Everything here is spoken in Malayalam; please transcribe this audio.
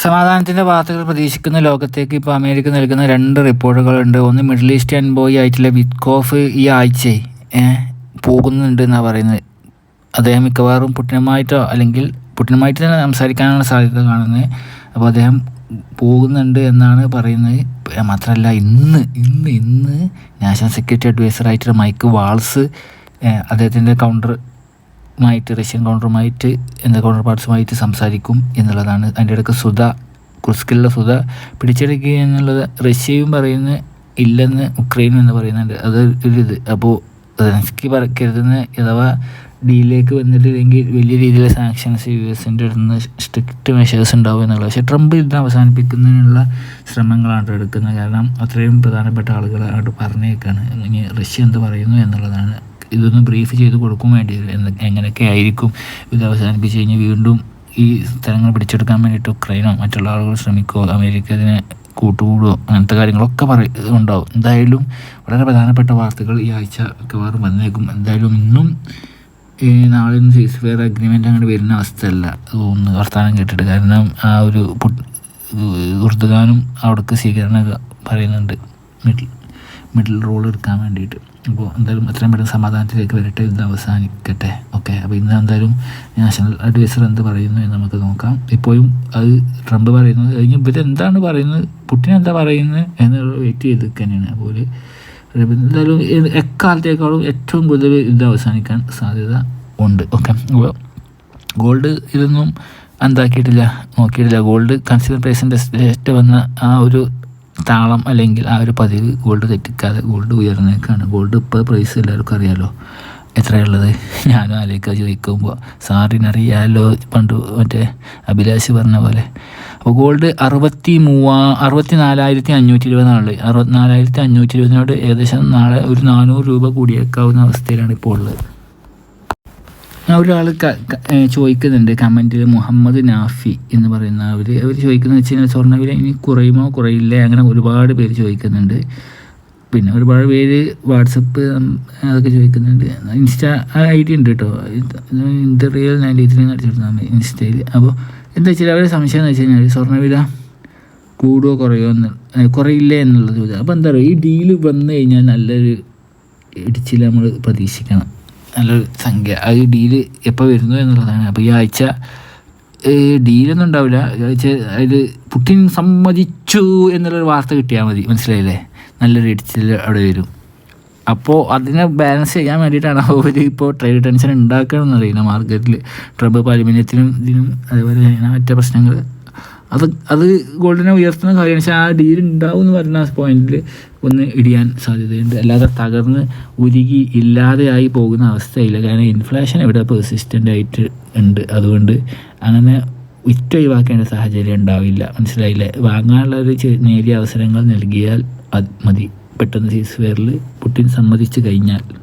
സമാധാനത്തിന്റെ വാർത്തകൾ പ്രതീക്ഷിക്കുന്ന ലോകത്തേക്ക് ഇപ്പോൾ അമേരിക്ക നൽകുന്ന രണ്ട് റിപ്പോർട്ടുകളുണ്ട്. ഒന്ന് മിഡിൽ ഈസ്റ്റ് ബോയ് ആയിട്ടുള്ള വിറ്റ്കോഫ് ഈ ആഴ്ച പോകുന്നുണ്ട് എന്നാണ് പറയുന്നത്. അദ്ദേഹം മിക്കവാറും പുട്ടിനുമായിട്ടോ അല്ലെങ്കിൽ പുട്ടിനുമായിട്ട് തന്നെ സംസാരിക്കാനുള്ള സാധ്യത കാണുന്നത്. അപ്പോൾ അദ്ദേഹം പോകുന്നുണ്ട് എന്നാണ് പറയുന്നത്. മാത്രമല്ല ഇന്ന് ഇന്ന് ഇന്ന് നാഷണൽ സെക്യൂരിറ്റി അഡ്വൈസർ ആയിട്ടുള്ള മൈക്ക് വാൾസ് അദ്ദേഹത്തിന്റെ കൗണ്ടർ മായിട്ട് റഷ്യൻ കൗണ്ടറുമായിട്ട് എന്താ കൗണ്ടർ പാർട്സുമായിട്ട് സംസാരിക്കും എന്നുള്ളതാണ്. അതിന്റെ ഇടയ്ക്ക് സുധ കുസ്കിലുള്ള സുധ പിടിച്ചെടുക്കുക എന്നുള്ളത് റഷ്യയും പറയുന്ന ഇല്ലെന്ന് ഉക്രൈനും എന്ന് പറയുന്നുണ്ട്. അത് ഒരു ഇത്. അപ്പോൾ സെലൻസ്കി പറക്കരുതെന്ന് അഥവാ ഡീലേക്ക് വന്നിട്ടില്ലെങ്കിൽ വലിയ രീതിയിലുള്ള സാങ്ഷൻസ് യു എസിന്റെ അടുത്ത് സ്ട്രിക്റ്റ് മെഷേഴ്സ് ഉണ്ടാവും എന്നുള്ളത്. പക്ഷേ ട്രംപ് ഇത് അവസാനിപ്പിക്കുന്നതിനുള്ള ശ്രമങ്ങളാണ് എടുക്കുന്നത്. കാരണം അത്രയും പ്രധാനപ്പെട്ട ആളുകൾ അങ്ങോട്ട് പറഞ്ഞേക്കാണ്. ഇനി റഷ്യ എന്ത് പറയുന്നു എന്നുള്ളതാണ് ഇതൊന്ന് ബ്രീഫ് ചെയ്ത് കൊടുക്കും വേണ്ടി വരും. എങ്ങനെയൊക്കെ ആയിരിക്കും ഇത് അവസാനിപ്പിച്ച് കഴിഞ്ഞ് വീണ്ടും ഈ സ്ഥലങ്ങൾ പിടിച്ചെടുക്കാൻ വേണ്ടിയിട്ട് ഉക്രൈനോ മറ്റുള്ള ആളുകൾ ശ്രമിക്കുമോ അമേരിക്ക അതിനെ കൂട്ടുകൂടുമോ അങ്ങനത്തെ കാര്യങ്ങളൊക്കെ പറ ഉണ്ടാവും. എന്തായാലും വളരെ പ്രധാനപ്പെട്ട വാർത്തകൾ ഈ ആഴ്ച മിക്കവാറും വന്നേക്കും. എന്തായാലും ഇന്നും നാളെ ഒന്നും സീസ് ഫെയർ അഗ്രിമെന്റ് അങ്ങനെ വരുന്ന അവസ്ഥയല്ല. ഒന്ന് വർത്തമാനം കേട്ടിട്ട്. കാരണം ആ ഒരു ഉറുദുഗാനും അവിടേക്ക് സ്വീകരണമൊക്കെ പറയുന്നുണ്ട്. മിഡിൽ മിഡിൽ റോൾ എടുക്കാൻ വേണ്ടിയിട്ട്. അപ്പോൾ എന്തായാലും എത്രയും പെട്ടെന്ന് സമാധാനത്തിലേക്ക് വരട്ടെ ഇത് അവസാനിക്കട്ടെ. ഓക്കെ അപ്പോൾ ഇന്ന് എന്തായാലും നാഷണൽ അഡ്വൈസർ എന്ത് പറയുന്നു എന്ന് നമുക്ക് നോക്കാം. ഇപ്പോഴും അത് ട്രംപ് പറയുന്നത് കഴിഞ്ഞ് ഇവർ എന്താണ് പറയുന്നത് പുട്ടിൻ എന്താ പറയുന്നത് എന്നുള്ള വെയിറ്റ് ചെയ്ത് തന്നെയാണ് അപ്പോൾ എന്തായാലും എക്കാലത്തേക്കാളും ഏറ്റവും കൂടുതൽ ഇത് അവസാനിക്കാൻ സാധ്യത ഉണ്ട്. ഓക്കെ അപ്പോൾ ഗോൾഡ് ഇതൊന്നും എന്താക്കിയിട്ടില്ല നോക്കിയിട്ടില്ല. ഗോൾഡ് കൺസ്യൂമർ പ്രൈസിന്റെ വന്ന ആ ഒരു താളം അല്ലെങ്കിൽ ആ ഒരു പതിവ് ഗോൾഡ് തെറ്റിക്കാതെ ഗോൾഡ് ഉയർന്നേക്കാണ്. ഗോൾഡ് ഇപ്പോൾ പ്രൈസ് എല്ലാവർക്കും അറിയാലോ. എത്രയുള്ളത്? ഞാനും ആലോചിക്കുക ചോദിക്കുമ്പോൾ സാറിനറിയാലോ? പണ്ട് മറ്റേ അഭിലാഷ് പറഞ്ഞ പോലെ. അപ്പോൾ ഗോൾഡ് അറുപത്തി മൂവാ അറുപത്തി നാലായിരത്തി അഞ്ഞൂറ്റി ഇരുപതാണ് അറുപത്തിനാലായിരത്തി അഞ്ഞൂറ്റി ഇരുപതിനോട് ഏകദേശം നാളെ ഒരു നാനൂറ് രൂപ കൂടിയേക്കാവുന്ന അവസ്ഥയിലാണ് ഇപ്പോൾ ഉള്ളത്. ഒരാൾ ചോദിക്കുന്നുണ്ട് കമന്റിൽ മുഹമ്മദ് നാഫി എന്ന് പറയുന്ന അവർ അവർ ചോദിക്കുന്നത് വെച്ച് കഴിഞ്ഞാൽ സ്വർണവില ഇനി കുറയുമോ കുറയില്ലേ അങ്ങനെ ഒരുപാട് പേര് ചോദിക്കുന്നുണ്ട്. പിന്നെ ഒരുപാട് പേര് വാട്സപ്പ് അതൊക്കെ ചോദിക്കുന്നുണ്ട്. ഇൻസ്റ്റ ഐ ഡി ഉണ്ട് കേട്ടോ ഇന്ത്യ റിയൽ നയന്റി ത്രീ അടിച്ചെടുത്താൽ മതി ഇൻസ്റ്റയിൽ. അപ്പോൾ എന്താ വെച്ചാൽ അവരുടെ സംശയം എന്ന് വെച്ച് കഴിഞ്ഞാൽ സ്വർണവില കൂടുമോ കുറയോ എന്ന് കുറയില്ലേ എന്നുള്ളത് ചോദിച്ചത് അപ്പോൾ എന്താ പറയുക ഈ ഡീൽ വന്നു കഴിഞ്ഞാൽ നല്ലൊരു ഇടിച്ചിൽ നമ്മൾ പ്രതീക്ഷിക്കണം. നല്ലൊരു സംഖ്യ. അത് ഡീൽ എപ്പോൾ വരുന്നു എന്നുള്ളതാണ്. അപ്പോൾ ഈ ആഴ്ച ഡീലൊന്നും ഉണ്ടാവില്ല. ആഴ്ച അതിൽ പുട്ടിൻ സമ്മതിച്ചു എന്നുള്ളൊരു വാർത്ത കിട്ടിയാൽ മതി. മനസ്സിലായില്ലേ? നല്ലൊരു ഇടിച്ചിൽ അവിടെ വരും. അപ്പോൾ അതിനെ ബാലൻസ് ചെയ്യാൻ വേണ്ടിയിട്ടാണ് അവർ ഇപ്പോൾ ട്രേഡ് ടെൻഷൻ ഉണ്ടാക്കണമെന്നറിയില്ല മാർക്കറ്റിൽ ട്രബ് പാലിമന്യത്തിനും ഇതിനും അതേപോലെ മറ്റേ പ്രശ്നങ്ങൾ അത് അത് ഗോൾഡിനെ ഉയർത്തുന്ന കാര്യമാണ് പക്ഷേ ആ ഡീൽ ഉണ്ടാവും എന്ന് പറയുന്ന പോയിന്റിൽ ഒന്ന് ഇടിയാൻ സാധ്യതയുണ്ട്. അല്ലാതെ തകർന്ന് ഉരുകി ഇല്ലാതെയായി പോകുന്ന അവസ്ഥയില്ല. കാരണം ഇൻഫ്ലേഷൻ ഇവിടെ പെർസിസ്റ്റന്റ് ആയിട്ട് ഉണ്ട്. അതുകൊണ്ട് അങ്ങനെ വിറ്റ് ഒഴിവാക്കേണ്ട സാഹചര്യം ഉണ്ടാവില്ല. മനസ്സിലായില്ലേ? വാങ്ങാനുള്ള ഒരു നേരിയ അവസരങ്ങൾ നൽകിയാൽ അത് മതി. പെട്ടെന്ന് സീസ് ഫെയറിൽ പുട്ടിൻ സമ്മതിച്ചു കഴിഞ്ഞാൽ.